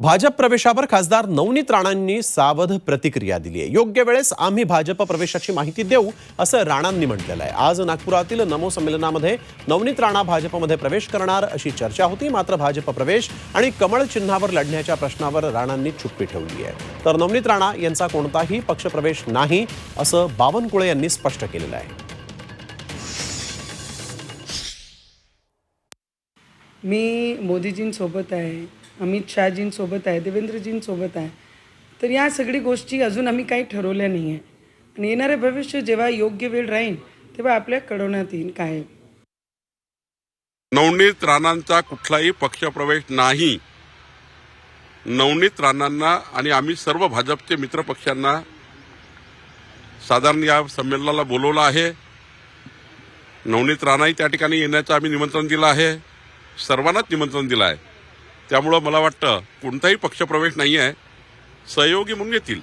भाजप प्रवेशावर खासदार नवनीत राणांनी सावध प्रतिक्रिया दिली आहे. योग्य वेळेस आम्ही भाजप प्रवेशाची माहिती देऊ असं राणांनी म्हटलेलं आहे. आज नागपुरातील नमो संमेलनामध्ये नवनीत राणा भाजपमध्ये प्रवेश करणार अशी चर्चा होती. मात्र भाजप प्रवेश आणि कमळ चिन्हावर लढण्याच्या प्रश्नावर राणांनी चुप्पी ठेवली आहे. तर नवनीत राणा यांचा कोणताही पक्षप्रवेश नाही असं बावनकुळे यांनी स्पष्ट केलेलं आहे. मी मोदीजींसोबत आहे. अमित शहाजींसोबत आहे देवेंद्रजींसोबत आहे. तर या सगळी गोष्टी अजून आम्ही काही ठरवल्या नाही आहे आणि येणारे भविष्य जेव्हा योग्य वेळ राहील तेव्हा आपल्या कळवण्यात येईल काय नवनीत राणांचा कुठलाही पक्षप्रवेश नाही. नवनीत राणांना आणि आम्ही सर्व भाजपचे मित्र पक्षांना साधारण या संमेलनाला बोलवलं आहे. नवनीत राणाही त्या ठिकाणी येण्याचं आम्ही निमंत्रण दिलं आहे. सर्वांनाच निमंत्रण दिलं आहे. त्यामुळं मला वाटतं कोणताही पक्षप्रवेश नाही आहे सहयोगी म्हणून येतील.